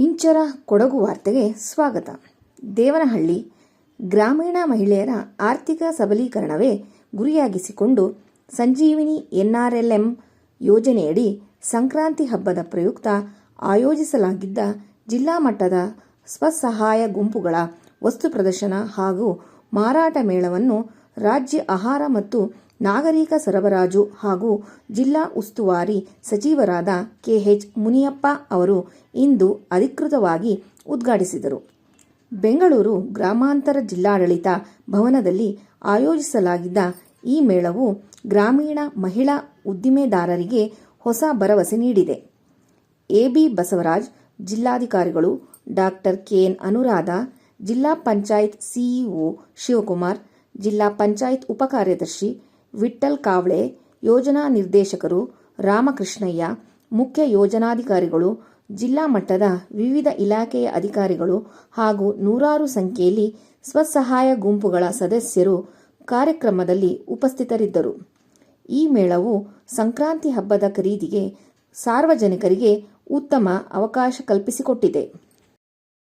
ಇಂಚರ ಕೊಡಗು ವಾರ್ತೆಗೆ ಸ್ವಾಗತ. ದೇವನಹಳ್ಳಿ ಗ್ರಾಮೀಣ ಮಹಿಳೆಯರ ಆರ್ಥಿಕ ಸಬಲೀಕರಣವೇ ಗುರಿಯಾಗಿಸಿಕೊಂಡು ಸಂಜೀವಿನಿ ಎನ್ಆರ್ಎಲ್ಎಂ ಯೋಜನೆಯಡಿ ಸಂಕ್ರಾಂತಿ ಹಬ್ಬದ ಪ್ರಯುಕ್ತ ಆಯೋಜಿಸಲಾಗಿದ್ದ ಜಿಲ್ಲಾ ಮಟ್ಟದ ಸ್ವಸಹಾಯ ಗುಂಪುಗಳ ವಸ್ತು ಪ್ರದರ್ಶನ ಹಾಗೂ ಮಾರಾಟ ಮೇಳವನ್ನು ರಾಜ್ಯ ಆಹಾರ ಮತ್ತು ನಾಗರಿಕ ಸರಬರಾಜು ಹಾಗೂ ಜಿಲ್ಲಾ ಉಸ್ತುವಾರಿ ಸಚಿವರಾದ ಕೆಎಚ್ ಮುನಿಯಪ್ಪ ಅವರು ಇಂದು ಅಧಿಕೃತವಾಗಿ ಉದ್ಘಾಟಿಸಿದರು. ಬೆಂಗಳೂರು ಗ್ರಾಮಾಂತರ ಜಿಲ್ಲಾಡಳಿತ ಭವನದಲ್ಲಿ ಆಯೋಜಿಸಲಾಗಿದ್ದ ಈ ಮೇಳವು ಗ್ರಾಮೀಣ ಮಹಿಳಾ ಉದ್ದಿಮೆದಾರರಿಗೆ ಹೊಸ ಭರವಸೆ ನೀಡಿದೆ. ಎಬಿ ಬಸವರಾಜ್, ಜಿಲ್ಲಾಧಿಕಾರಿಗಳು ಡಾಕ್ಟರ್ ಕೆಎನ್ ಅನುರಾಧ, ಜಿಲ್ಲಾ ಪಂಚಾಯತ್ ಸಿಇಒ ಶಿವಕುಮಾರ್, ಜಿಲ್ಲಾ ಪಂಚಾಯತ್ ಉಪಕಾರ್ಯದರ್ಶಿ ವಿಠ್ಠಲ್ ಕಾವ್ಳೆ ಯೋಜನಾ ನಿರ್ದೇಶಕರು ರಾಮಕೃಷ್ಣಯ್ಯ, ಮುಖ್ಯ ಯೋಜನಾಧಿಕಾರಿಗಳು, ಜಿಲ್ಲಾ ಮಟ್ಟದ ವಿವಿಧ ಇಲಾಖೆಯ ಅಧಿಕಾರಿಗಳು ಹಾಗೂ ನೂರಾರು ಸಂಖ್ಯೆಯಲ್ಲಿ ಸ್ವಸಹಾಯ ಗುಂಪುಗಳ ಸದಸ್ಯರು ಕಾರ್ಯಕ್ರಮದಲ್ಲಿ ಉಪಸ್ಥಿತರಿದ್ದರು. ಈ ಮೇಳವು ಸಂಕ್ರಾಂತಿ ಹಬ್ಬದ ಖರೀದಿಗೆ ಸಾರ್ವಜನಿಕರಿಗೆ ಉತ್ತಮ ಅವಕಾಶ ಕಲ್ಪಿಸಿಕೊಟ್ಟಿದೆ.